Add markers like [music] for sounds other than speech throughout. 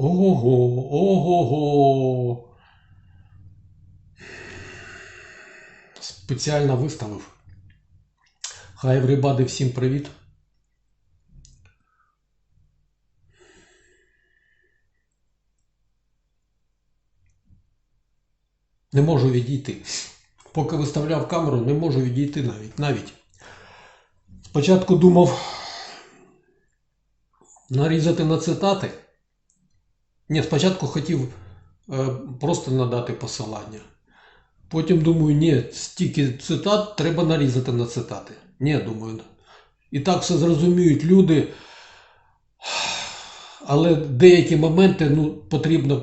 Ого-го, ого-го. Спеціально виставив. Хай everybody, всім привіт. Не можу відійти. Поки виставляв камеру, не можу відійти навіть. навіть. Спочатку думав нарізати на цитати. Ні, спочатку хотів е, просто надати посилання. Потім думаю, ні, стільки цитат треба нарізати на цитати. Ні, думаю. І так все зрозуміють люди. Але деякі моменти ну, потрібно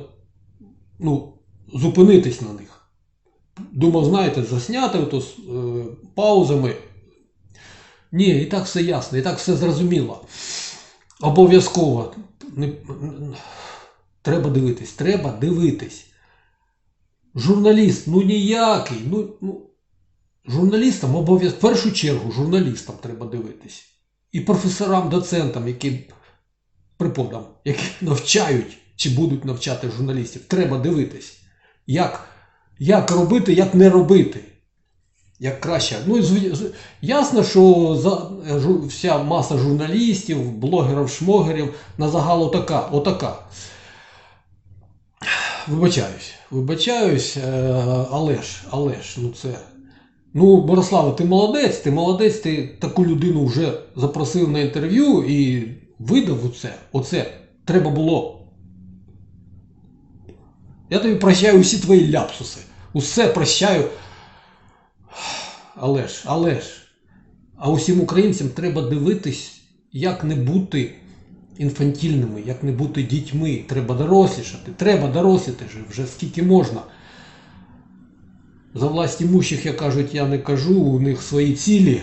ну, зупинитись на них. Думав, знаєте, засняти ото з е, паузами. Ні, і так все ясно, і так все зрозуміло. Обов'язково. Треба дивитись, треба дивитись. Журналіст, ну ніякий. Ну, ну, журналістам обов'язково, в першу чергу, журналістам треба дивитись. І професорам, доцентам, які преподам, які [laughs] навчають чи будуть навчати журналістів, треба дивитись, як, як робити, як не робити. Як краще. Ну, ясно, що за, вся маса журналістів, блогерів, шмогерів на загал отака, отака. Вибачаюсь, вибачаюсь, е, але ж, але ж, ну це. Ну, Борислава, ти молодець, ти молодець, ти таку людину вже запросив на інтерв'ю і видав оце. Оце треба було. Я тобі прощаю усі твої ляпсуси. Усе прощаю. Але ж, але ж. А усім українцям треба дивитись, як не бути інфантільними, як не бути дітьми. Треба дорослішати. Треба доросліти вже, скільки можна. За власть імущих, як кажуть, я не кажу, у них свої цілі.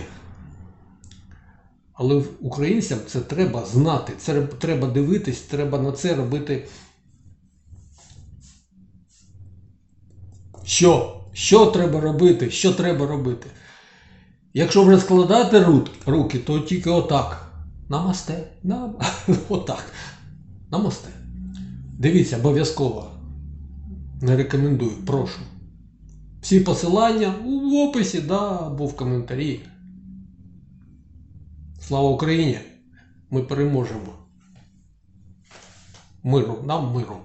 Але українцям це треба знати, це треба дивитись, треба на це робити. Що? Що треба робити? Що треба робити? Якщо вже складати руки, то тільки отак. Намасте. Нам... [laughs] Отак. Намасте. Дивіться, обов'язково. Не рекомендую, прошу. Всі посилання в описі, да, або в коментарі. Слава Україні! Ми переможемо. Миру, нам миру.